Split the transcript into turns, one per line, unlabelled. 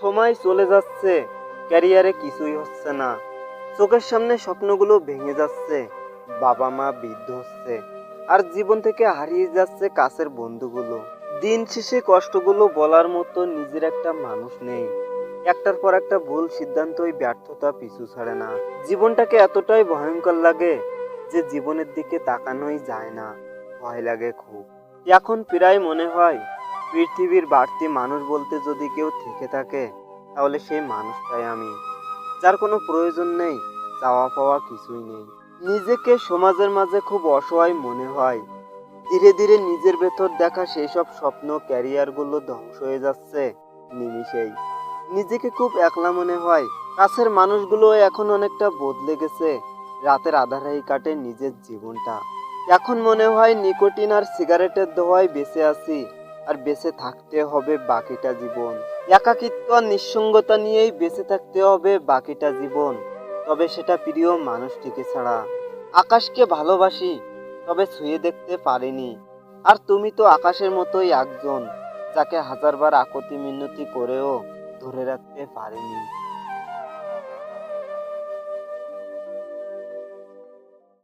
সময় চলে যাচ্ছে, ক্যারিয়ারে কিছুই হচ্ছে না। চোখের সামনে স্বপ্নগুলো ভেঙে যাচ্ছে, বাবা মা বৃদ্ধ হচ্ছে, আর জীবন থেকে হারিয়ে যাচ্ছে কাছের বন্ধুগুলো। দিন শেষে কষ্টগুলো বলার মতো নিজের একটা মানুষ নেই। একটার পর একটা ভুল সিদ্ধান্তই ব্যর্থতা পিছু ছাড়ে না। জীবনটাকে এতটাই ভয়ঙ্কর লাগে যে জীবনের দিকে তাকানোই যায় না। ভয় লাগে খুব। এখন প্রায় মনে হয় পৃথিবীর বাড়তি মানুষ বলতে যদি কেউ থেকে থাকে, তাহলে সেই মানুষটাই আমি। যার কোনো প্রয়োজন নেই চাওয়া পাওয়া কিছুই নেই। নিজেকে সমাজের মাঝে খুব অসহায় মনে হয়। ধীরে ধীরে নিজের ভেতর দেখা সেই সব স্বপ্ন ক্যারিয়ারগুলো ধ্বংস হয়ে যাচ্ছে নিমিষেই। নিজেকে খুব একলা মনে হয়। কাছের মানুষগুলো এখন অনেকটা বদলে গেছে। রাতের আধারেই কাটে নিজের জীবনটা। এখন মনে হয় নিকোটিন আর সিগারেটের দোয়ায় বেঁচে আছি। আর বেঁচে থাকতে হবে বাকিটা জীবন। একাকিত্ব আর নিঃসঙ্গতা নিয়েই বেঁচে থাকতে হবে বাকিটা জীবন। তবে সেটা প্রিয় মানুষটিকে ছাড়া। আকাশকে ভালোবাসি, তবে ছুঁয়ে দেখতে পারিনি। আর তুমি তো আকাশের মতোই একজন, যাকে হাজারবার আকতি মিনতি করেও ধরে রাখতে পারিনি।